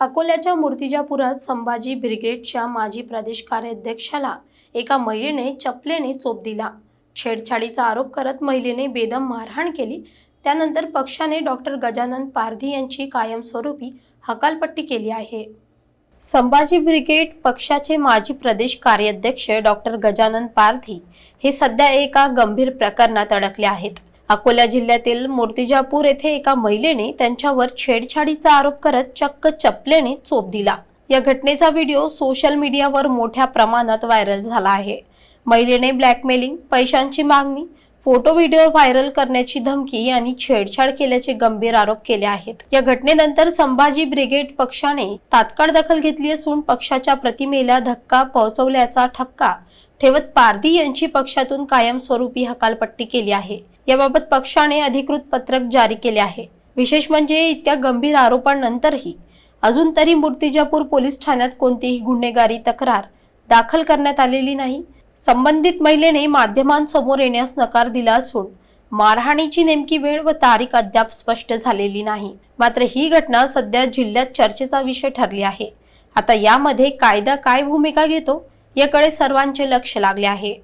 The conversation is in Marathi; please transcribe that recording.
अकोल्याच्या मूर्तिजापुरात संभाजी ब्रिगेडच्या माजी प्रदेश कार्याध्यक्षाला एका महिलेने चपलेने चोप दिला. छेडछाडीचा आरोप करत महिलेने बेदम मारहाण केली. त्यानंतर पक्षाने डॉक्टर गजानन पारधी यांची कायमस्वरूपी हकालपट्टी केली आहे. संभाजी ब्रिगेड पक्षाचे माजी प्रदेश कार्याध्यक्ष डॉक्टर गजानन पारधी हे सध्या एका गंभीर प्रकरणात अडकले आहेत. अकोला जिल्ह्यातील मूर्तिजापूर येथे एका महिलेने त्यांच्यावर छेडछाडीचा आरोप करत चक्क चपलेने चोप दिला. या घटनेचा व्हिडिओ सोशल मीडियावर मोठ्या प्रमाणात व्हायरल झाला आहे. महिलेने ब्लॅकमेलिंग पैशांची मागणी फोटो व्हिडिओ व्हायरल करण्याची धमकी आणि छेडछाड केल्याचे गंभीर आरोप केले आहेत. या घटनेनंतर संभाजी ब्रिगेड पक्षाने तात्काळ दखल घेतली असून पक्षाच्या प्रतिमेला धक्का पोहोचवल्याचा ठपका ठेवत पारधी यांची पक्षातून कायमस्वरूपी हकालपट्टी केली आहे. याबाबत पक्षाने अधिकृत पत्रक जारी केले आहे. विशेष म्हणजे इतक्या गंभीर आरोपांनंतरही अजून तरी मूर्तिजापूर पोलीस ठाण्यात कोणतीही गुन्हेगारी तक्रार दाखल करण्यात आलेली नाही. संबंधित महिलेने माध्यमांसमोर येण्यास नकार दिला असून मारहाणीची नेमकी वेळ व तारीख अद्याप स्पष्ट झालेली नाही. मात्र ही घटना सध्या जिल्ह्यात चर्चेचा विषय ठरली आहे. आता यामध्ये कायदा काय भूमिका घेतो याकडे सर्वांचे लक्ष लागले आहे.